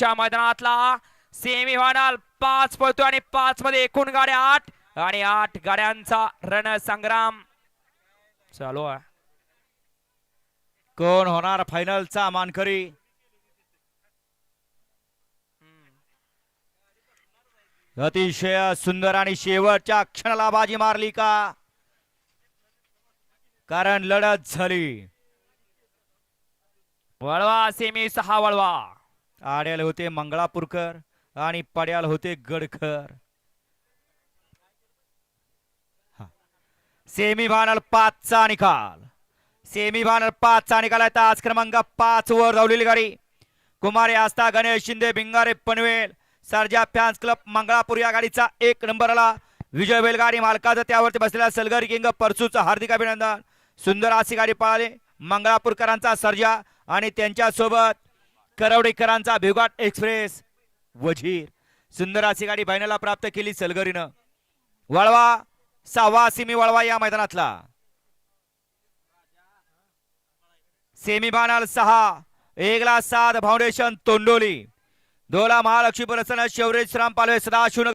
फायनलच्या मैदानातला semi final पाच पळतो आणि पाच मध्ये एकूण गाड्या आठ आणि आठ गाड्यांचा रणसंग्राम चालू आहे. कोण होणार फायनलचा मानकरी? अतिशय सुंदर आणि शेवटच्या क्षणाला बाजी मारली का? कारण लढत झाली. वळवा सेमी सहा वळवा. आड्याल होते मंगळापूरकर आणि पड्याल होते गडकर सेमी फायनल पाचचा निकाल. सेमी फायनल पाचचा निकाल आहे. आज क्रमांक पाच वर धावलेली गाडी. कुमारी आस्था गणेश शिंदे भिंगारे पनवेल सरजा फॅन्स क्लब मंगळापूर या गाडीचा एक नंबर आला. विजय बैलगाडी मालकाचा त्यावरती बसलेला सलगर किंग परसूचं हार्दिक अभिनंदन. सुंदर अशी गाडी पळाली. मंगळापूरकरांचा सर्जा आणि त्यांच्यासोबत करवडेकरांचा भिवघाट एक्सप्रेस वजीर. सुंदर अशी गाडी फायनलला प्राप्त केली सलगरीनं. वळवा सहावा सिमी वळवा या मैदानातला. सेमी फायनल सहा एकला सात फाउंडेशन तोंडोली. दोला महालक्ष्मी प्रसन्न शिवरेश राम पालवे सदाशिव